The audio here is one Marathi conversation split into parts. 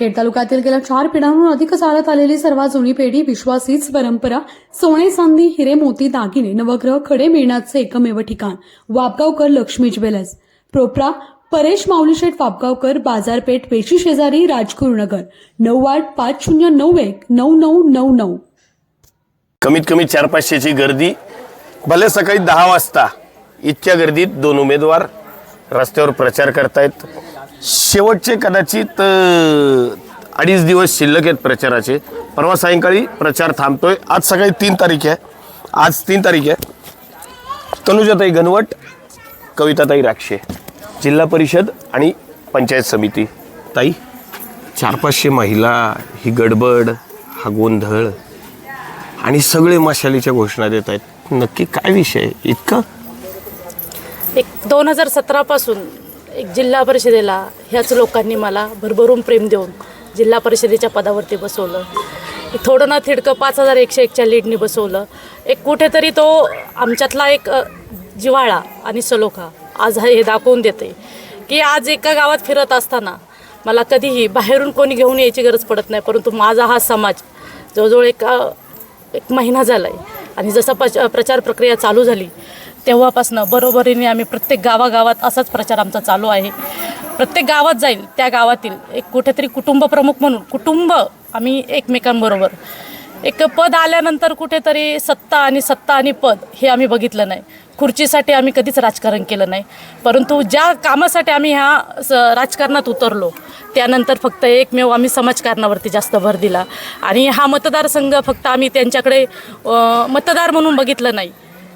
खेड तालुक्यातील गेल्या चार पिढ्यांहून अधिक चालत आलेली सर्वात जुनी पेढी विश्वास हीच परंपरा सोने चांदी हिरे मोती दागिने नवग्रह खडे मिळण्याचे एकमेव ठिकाण वापगावकर लक्ष्मी ज्वेलर्स. प्रोपरा परेश माऊलीशेठ वापगावकर बाजारपेठ पेशी शेजारी राजगुरुनगर नऊ आठ पाच शून्य नऊ एक नऊ नऊ नऊ नऊ. कमीत कमी चार पाचशेची गर्दी भले सकाळी दहा वाजता इतक्या गर्दीत दोन उमेदवार रस्त्यावर प्रचार करतायत. शेवटचे कदाचित अडीच दिवस शिल्लक आहेत प्रचाराचे. परवा सायंकाळी प्रचार थांबतोय. आज सकाळी तीन तारीख आहे. आज तीन तारीख आहे. तनुजाताई घनवट कविताताई राक्षे जिल्हा परिषद आणि पंचायत समिती. ताई चार पाचशे महिला ही गडबड हा गोंधळ आणि सगळे मशालीच्या घोषणा देत आहेत. नक्की काय विषय आहे? इतकं? एक दोन हजार सतरापासून एक जिल्हा परिषदेला ह्याच लोकांनी मला भरभरून प्रेम देऊन जिल्हा परिषदेच्या पदावरती बसवलं. थोडं ना थिडकं पाच हजार एकशे एकच्या लीडनी बसवलं. एक कुठेतरी तो आमच्यातला एक जिवाळा जिव्हाळा आणि सलोखा आज हे दाखवून देते की आज एका गावात फिरत असताना मला कधीही बाहेरून कोणी घेऊन यायची गरज पडत नाही परंतु माझा हा समाज जवळजवळ एक एक महिना झाला आहे आणि जसं पच प्रचार प्रक्रिया चालू झाली तेव्हापासनं बरोबरीने आम्ही प्रत्येक गावागावात असाच प्रचार आमचा चालू आहे. प्रत्येक गावात जाईल त्या गावातील एक कुठेतरी कुटुंब प्रमुख म्हणून कुटुंब आम्ही एकमेकांबरोबर. एक पद आल्यानंतर कुठेतरी सत्ता आणि सत्ता आणि पद हे आम्ही बघितलं नाही. खुर्चीसाठी आम्ही कधीच राजकारण केलं नाही. परंतु ज्या कामासाठी आम्ही ह्या स राजकारणात उतरलो त्यानंतर फक्त एकमेव आम्ही समाजकारणावरती जास्त भर दिला. आणि हा मतदारसंघ फक्त आम्ही त्यांच्याकडे मतदार म्हणून बघितलं नाही.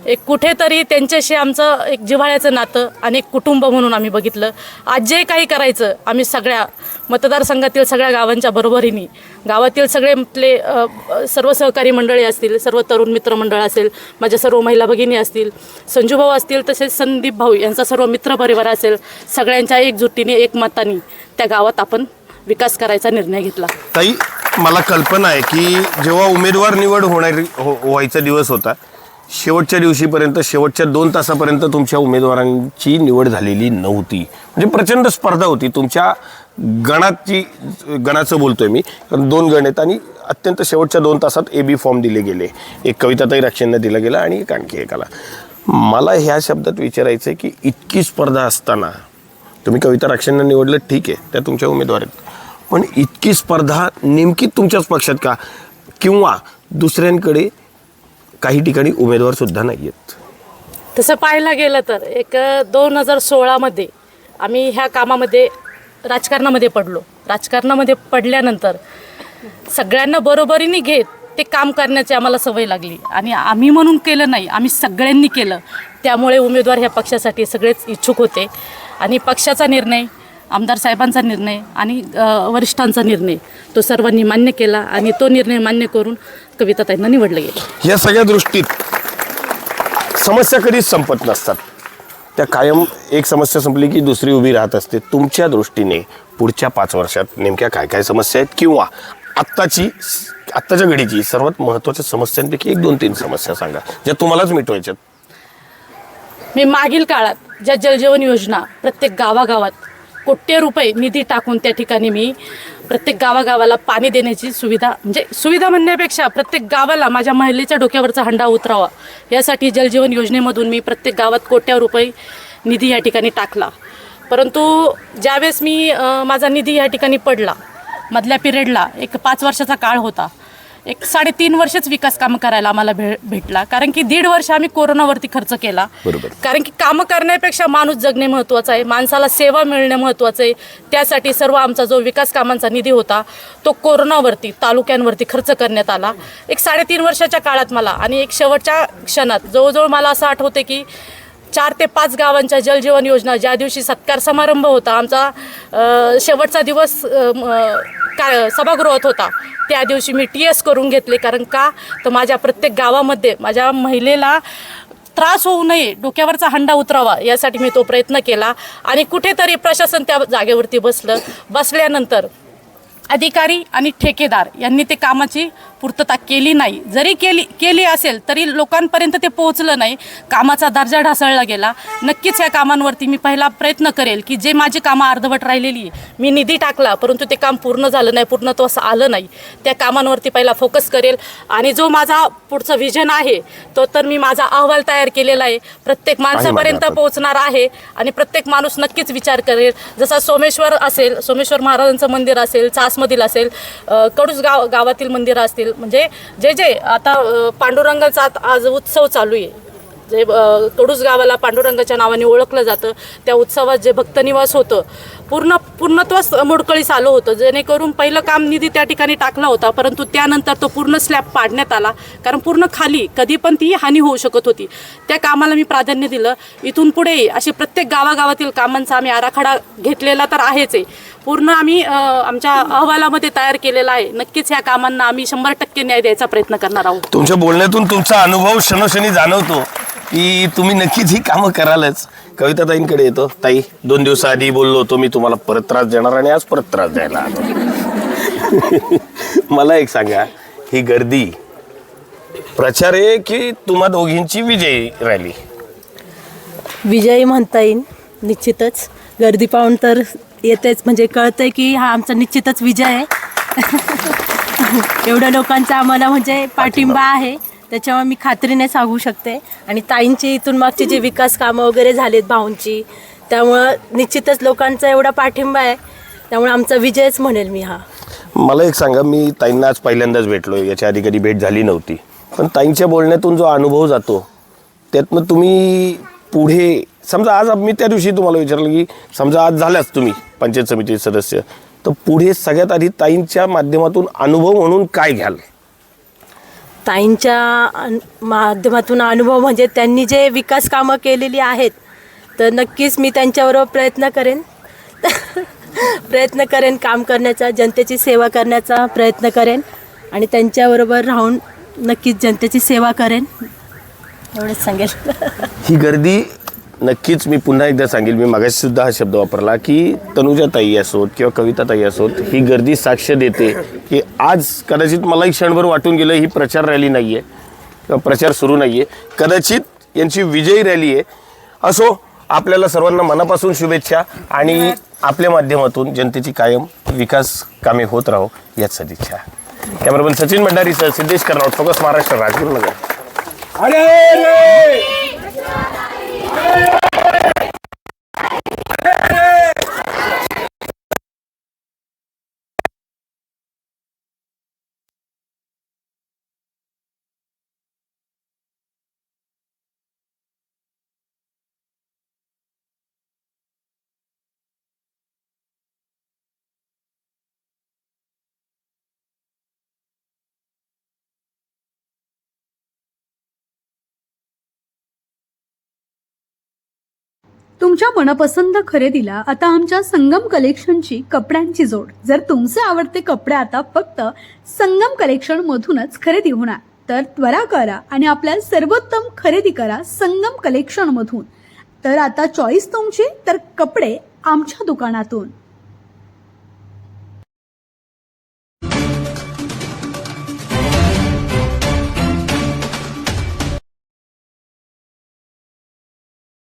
एक कुठेतरी त्यांच्याशी आमचं एक जिव्हाळ्याचं नातं आणि एक कुटुंब म्हणून आम्ही बघितलं. आज जे काही करायचं आम्ही सगळ्या मतदारसंघातील सगळ्या गावांच्या बरोबरीने गावातील सगळे आपले सर्व सहकारी मंडळी असतील सर्व तरुण मित्रमंडळ असेल माझ्या सर्व महिला भगिनी असतील संजूभाऊ असतील तसेच संदीप भाऊ यांचा सर्व मित्रपरिवार असेल सगळ्यांच्या एकजुटीने एकमताने त्या गावात आपण विकास करायचा निर्णय घेतला. ताई मला कल्पना आहे की जेव्हा उमेदवार निवड होणार हो व्हायचा दिवस होता शेवटच्या दिवशीपर्यंत शेवटच्या दोन तासापर्यंत तुमच्या उमेदवारांची निवड झालेली नव्हती. म्हणजे प्रचंड स्पर्धा होती. तुमच्या गणाची गणाचं बोलतोय मी कारण दोन गण आहेत आणि अत्यंत शेवटच्या दोन तासात ए बी फॉर्म दिले गेले. एक कविताताई राक्षेंना दिला गेला आणि एक आणखी एकाला. मला ह्या शब्दात विचारायचं आहे की इतकी स्पर्धा असताना तुम्ही कविता राक्षेंना निवडलं ठीक आहे त्या तुमच्या उमेदवार आहेत. पण इतकी स्पर्धा नेमकी तुमच्याच पक्षात का? किंवा दुसऱ्यांकडे काही ठिकाणी उमेदवार सुद्धा नाही आहेत तसं पाहायला गेलं तर एक दोन हजार सोळामध्ये आम्ही ह्या कामामध्ये राजकारणामध्ये पडलो. राजकारणामध्ये पडल्यानंतर सगळ्यांना बरोबरीने घेत ते काम करण्याची आम्हाला सवय लागली. आणि आम्ही म्हणून केलं नाही आम्ही सगळ्यांनी केलं. त्यामुळे उमेदवार ह्या पक्षासाठी सगळेच इच्छुक होते. आणि पक्षाचा निर्णय आमदार साहेबांचा निर्णय आणि वरिष्ठांचा निर्णय तो सर्वांनी मान्य केला आणि तो निर्णय मान्य करून कविताताईंना निवडलं गेलं. या सगळ्या दृष्टीत समस्या कधीच संपत नसतात. त्या कायम एक समस्या संपली की दुसरी उभी राहत असते. तुमच्या दृष्टीने पुढच्या पाच वर्षात नेमक्या काय काय समस्या आहेत किंवा आत्ताची आत्ताच्या घडीची सर्वात महत्त्वाच्या समस्यांपैकी एक दोन तीन समस्या सांगा ज्या तुम्हालाच मिटवायच्यात. मी मागील काळात ज्या जलजीवन योजना प्रत्येक गावागावात कोट्य रुपये निधी टाकून त्या ठिकाणी मी प्रत्येक गावागावाला पाणी देण्याची सुविधा म्हणजे सुविधा म्हणण्यापेक्षा प्रत्येक गावाला माझ्या महिलेच्या डोक्यावरचा हंडा उतरावा. यासाठी जलजीवन योजनेमधून मी प्रत्येक गावात कोट्या रुपये निधी या ठिकाणी टाकला. परंतु ज्यावेळेस मी माझा निधी या ठिकाणी पडला मधल्या पिरियडला एक पाच वर्षाचा काळ होता. एक साडेतीन वर्षच विकास कामं करायला आम्हाला भे भेटला. कारण की दीड वर्ष आम्ही कोरोनावरती खर्च केला. बरोबर. कारण की कामं करण्यापेक्षा माणूस जगणे महत्त्वाचं आहे. माणसाला सेवा मिळणे महत्त्वाचं आहे. त्यासाठी सर्व आमचा जो विकास कामांचा निधी होता तो कोरोनावरती तालुक्यांवरती खर्च करण्यात आला. एक साडेतीन वर्षाच्या काळात मला आणि एक शेवटच्या क्षणात जवळजवळ मला असं आठवते की चार ते पाच गावांच्या जलजीवन योजना ज्या दिवशी सत्कार समारंभ होता आमचा शेवटचा दिवस का सभागृहात होता. त्या दिवशी मी टी एस करून घेतले कारण का? तर माझ्या प्रत्येक गावामध्ये माझ्या महिलेला त्रास होऊ नये डोक्यावरचा हंडा उतरावा यासाठी मी तो प्रयत्न केला. आणि कुठेतरी प्रशासन त्या जागेवरती बसलं. बसल्यानंतर अधिकारी आणि ठेकेदार यांनी ते कामाची पूर्तता केली नाही. जरी केली केली असेल तरी लोकांपर्यंत ते पोहोचलं नाही. कामाचा दर्जा ढासळला गेला. नक्कीच या कामांवरती मी पहिला प्रयत्न करेल की जे माझी कामं अर्धवट राहिलेली मी निधी टाकला परंतु ते काम पूर्ण झालं नाही पूर्णत्व असं आलं नाही. त्या कामांवरती पहिला फोकस करेल. आणि जो माझा पुढचा विजन आहे तो तर मी माझा अहवाल तयार केलेला आहे. प्रत्येक माणसापर्यंत. पोहोचणार आहे आणि प्रत्येक माणूस नक्कीच विचार करेल. जसा सोमेश्वर असेल सोमेश्वर महाराजांचं मंदिर असेल चासमधील असेल कडूस गाव गावातील मंदिरं असतील म्हणजे जे जे आता पांडुरंगाचा आज उत्सव चालू आहे. जे कडूस गावाला पांडुरंगाच्या नावाने ओळखलं जातं त्या उत्सवात जे भक्तनिवास होतं पूर्ण पूर्णत्वच मोडकळीस आलं होतं. जेणेकरून पहिलं काम निधी त्या ठिकाणी टाकला होता परंतु त्यानंतर तो पूर्ण स्लॅब पाडण्यात आला. कारण पूर्ण खाली कधी पण ती हानी होऊ शकत होती. त्या कामाला मी प्राधान्य दिलं. इथून पुढे असे प्रत्येक गावागावातील कामांचा आम्ही आराखडा घेतलेला तर आहेच आहे. पूर्ण आम्ही आमच्या अहवालामध्ये तयार केलेला आहे. नक्कीच ह्या कामांना आम्ही शंभर टक्के न्याय द्यायचा प्रयत्न करणार आहोत. तुमच्या बोलण्यातून तुमचा अनुभव क्षणोक्षणी जाणवतो की तुम्ही नक्कीच ही कामं करालच. कविता ताईंकडे येतो. ताई दोन दिवसाआधी बोललो होतो मी तुम्हाला परत त्रास देणार आणि आज परत त्रास द्यायला आलो. मला एक सांगा ही गर्दी प्रचार आहे की तुम्हा दोघींची विजयी रॅली? विजयी म्हणता येईल निश्चितच. गर्दी पाहून तर येतेच. म्हणजे कळतंय की हा आमचा निश्चितच विजय आहे. एवढ्या लोकांचा आम्हाला म्हणजे पाठिंबा आहे. त्याच्यामुळे मी खात्रीने सांगू शकते. आणि ताईंची इथून मागची जी विकास कामं वगैरे झालीत भाऊंची त्यामुळं निश्चितच लोकांचा एवढा पाठिंबा आहे. त्यामुळे आमचा विजयच म्हणेल मी हा. मला एक सांगा मी ताईंना आज पहिल्यांदाच भेटलो याच्या आधी कधी भेट झाली नव्हती. पण ताईंच्या बोलण्यातून जो अनुभव जातो त्यातनं तुम्ही पुढे समजा आज मी त्या दिवशी तुम्हाला विचारलं की समजा आज झाल्याच तुम्ही पंचायत समिती सदस्य तर पुढे सगळ्यात आधी ताईंच्या माध्यमातून अनुभव म्हणून काय घ्याल? ताईंच्या माध्यमातून अनुभव म्हणजे त्यांनी जे विकास कामं केलेली आहेत तर नक्कीच मी त्यांच्याबरोबर प्रयत्न करेन. प्रयत्न करेन काम करण्याचा जनतेची सेवा करण्याचा प्रयत्न करेन आणि त्यांच्याबरोबर राहून नक्कीच जनतेची सेवा करेन. एवढंच सांगेल. ही गर्दी नक्कीच मी पुन्हा एकदा सांगेल. मी मागाशी सुद्धा हा शब्द वापरला की तनुजा ताई असोत किंवा कविता ताई असोत ही गर्दी साक्ष देते की आज कदाचित मलाही क्षणभर वाटून गेलं ही प्रचार रॅली नाही आहे किंवा प्रचार सुरू नाही आहे कदाचित यांची विजयी रॅली आहे. असो आपल्याला सर्वांना मनापासून शुभेच्छा आणि आपल्या माध्यमातून जनतेची कायम विकास कामे होत राहो याच सदिच्छा. Cameraman Sachin Bhandari sir Siddhesh Karnawat focus Maharashtra Rajgurunagar. あれあれ तुमच्या मनपसंत खरेदीला आता आमच्या संगम कलेक्शनची कपड्यांची जोड. जर तुमचे आवडते कपडे आता फक्त संगम कलेक्शन मधूनच खरेदी होणार तर त्वरा करा आणि आपल्या सर्वोत्तम खरेदी करा संगम कलेक्शन मधून तर आता चॉईस तुमची तर कपडे आमच्या दुकानातून.